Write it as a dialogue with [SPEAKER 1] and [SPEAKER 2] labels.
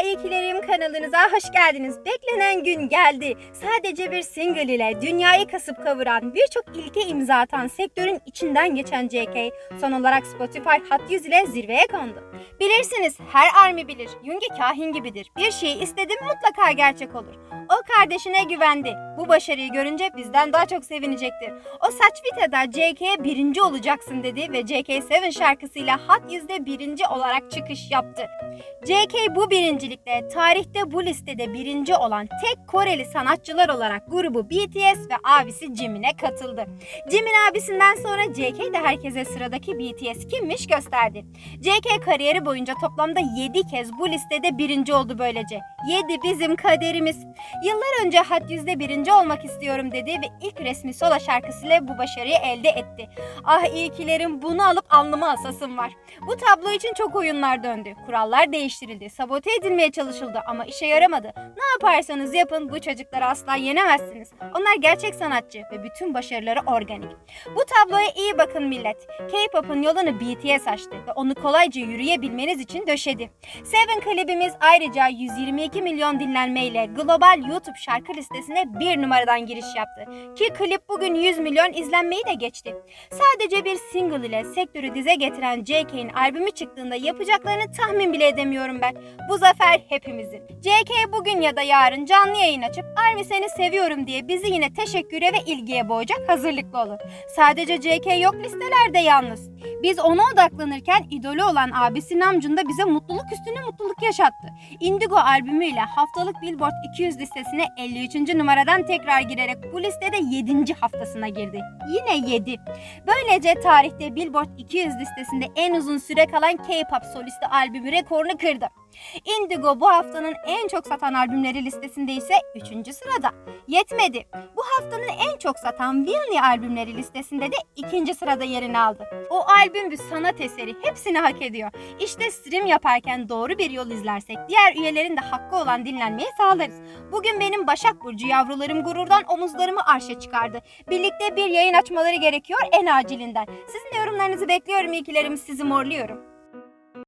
[SPEAKER 1] iyikilerim kanalınıza hoş geldiniz. Beklenen gün geldi. Sadece bir single ile dünyayı kasıp kavuran, birçok ilke imza atan sektörün içinden geçen JK son olarak Spotify Hot 100 ile zirveye kondu. Bilirsiniz her army bilir, Yungi kahin gibidir. Bir şeyi istedim mutlaka gerçek olur. O kardeşine güvendi. Bu başarıyı görünce bizden daha çok sevinecektir. O saç Vita'da JK'ye birinci olacaksın dedi ve JK7 şarkısıyla Hot 100'de birinci olarak çıkış yaptı. JK bu birincilikle tarihte bu listede birinci olan tek Koreli sanatçılar olarak grubu BTS ve abisi Jimin'e katıldı. Jimin abisinden sonra JK de herkese sıradaki BTS kimmiş gösterdi. JK kariyeri boyunca toplamda 7 kez bu listede birinci oldu böylece. 7 bizim kaderimiz. Yıllar önce Hot 100'de birinci olmak istiyorum dedi ve ilk resmi solo şarkısıyla bu başarıyı elde etti. Ah iyikilerim bunu alıp alnıma asasım var. Bu tablo için çok oyunlar döndü. Kurallar değiştirildi. Sabote edilmeye çalışıldı ama işe yaramadı. Ne yaparsanız yapın bu çocukları asla yenemezsiniz. Onlar gerçek sanatçı ve bütün başarıları organik. Bu tabloya iyi bakın millet. K-pop'un yolunu BTS açtı ve onu kolayca yürüyebilmeniz için döşedi. Seven klibimiz ayrıca 122 milyon dinlenmeyle global YouTube şarkı listesine bir numaradan giriş yaptı. Ki klip bugün 100 milyon izlenmeyi de geçti. Sadece bir single ile sektörü dize getiren JK'nin albümü çıktığında yapacaklarını tahmin bile edemiyorum ben. Bu zafer hepimizin. JK bugün ya da yarın canlı yayın açıp Army seni seviyorum diye bizi yine teşekküre ve ilgiye boğacak hazırlıklı olun. Sadece JK yok listelerde yalnız. Biz ona odaklanırken idolü olan abisi Namjoon da bize mutluluk üstüne mutluluk yaşattı. Indigo albümüyle haftalık Billboard 200 listesine 53. numaradan tekrar girerek bu listede 7. haftasına girdi. Yine 7. Böylece tarihte Billboard 200 listesinde en uzun süre kalan K-pop solisti albümü rekorunu kırdı. Indigo bu haftanın en çok satan albümleri listesinde ise 3. sırada. Yetmedi. Bu haftanın en çok satan Willy albümleri listesinde de 2. sırada yerini aldı. O albüm bir sanat eseri hepsini hak ediyor. İşte stream yaparken doğru bir yol izlersek diğer üyelerin de hakkı olan dinlenmeyi sağlarız. Bugün benim Başak Burcu yavrularım gururdan omuzlarımı arşa çıkardı. Birlikte bir yayın açmaları gerekiyor en acilinden. Sizin yorumlarınızı bekliyorum ilkilerim sizi morluyorum.